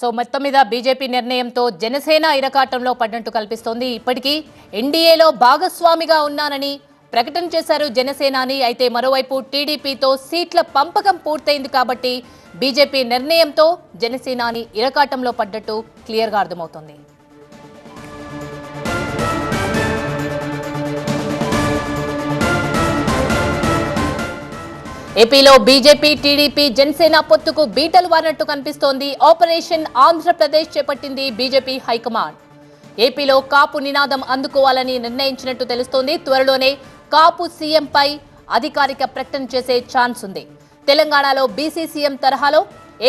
So మొత్తం మీద BJP నిర్ణయంతో జనసేన ఇరకాటంలో పడినట్టు కల్పిస్తోంది. ఇప్పటికీ ఎన్డీఏలో భాగస్వామిగా ఉన్నానని ప్రకటన చేశారు జనసేనాని. అయితే మరోవైపు టీడీపీతో సీట్ల పంపకం పూర్తయింది కాబట్టి బీజేపీ నిర్ణయంతో జనసేనాని ఇరకాటంలో పడ్డట్టు క్లియర్గా అర్థమవుతోంది. ఏపీలో బీజేపీ టీడీపీ జనసేన పొత్తుకు బీటలు వారినట్టు కనిపిస్తోంది. ఆపరేషన్ ఆంధ్రప్రదేశ్ చేపట్టింది బీజేపీ హైకమాండ్. ఏపీలో కాపు నినాదం అందుకోవాలని నిర్ణయించినట్టు తెలుస్తోంది. త్వరలోనే కాపు సీఎంపై అధికారిక ప్రకటన చేసే ఛాన్స్ ఉంది. తెలంగాణలో బీసీ సీఎం తరహాలో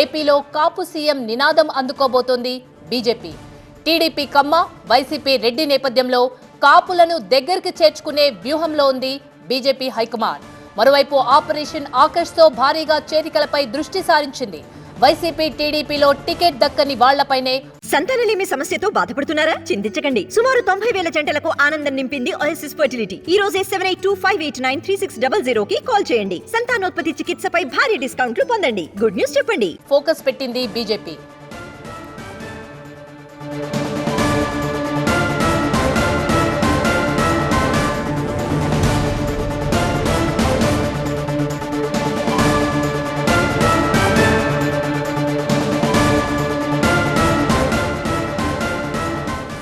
ఏపీలో కాపు సీఎం నినాదం అందుకోబోతోంది BJP. TDP Kamma YCP Reddy నేపథ్యంలో కాపులను దగ్గరికి చేర్చుకునే వ్యూహంలో ఉంది బీజేపీ హైకమాండ్. మరోవైపు ఆపరేషన్ ఆకర్ష్తో భారీగా చేరికలపై దృష్టి సారించింది. వైసీపీ టీడీపీలో టికెట్ దక్కని వాళ్ళపైనే సంతానలేమి సమస్యతో బాధపడుతున్నారా? చింతించకండి. సుమారు తొంభై వేల జంటలకు ఆనందం నింపింది ఓఎస్ఎస్ ఫర్టిలిటీ ఈ రోజే seven eight two five eight nine three six double zero కి కాల్ చేయండి. సంతానోత్పత్తి చికిత్సపై భారీ డిస్కౌంట్లు పొందండి. గుడ్ న్యూస్ చెప్పండి. ఫోకస్ పెట్టింది బీజేపీ.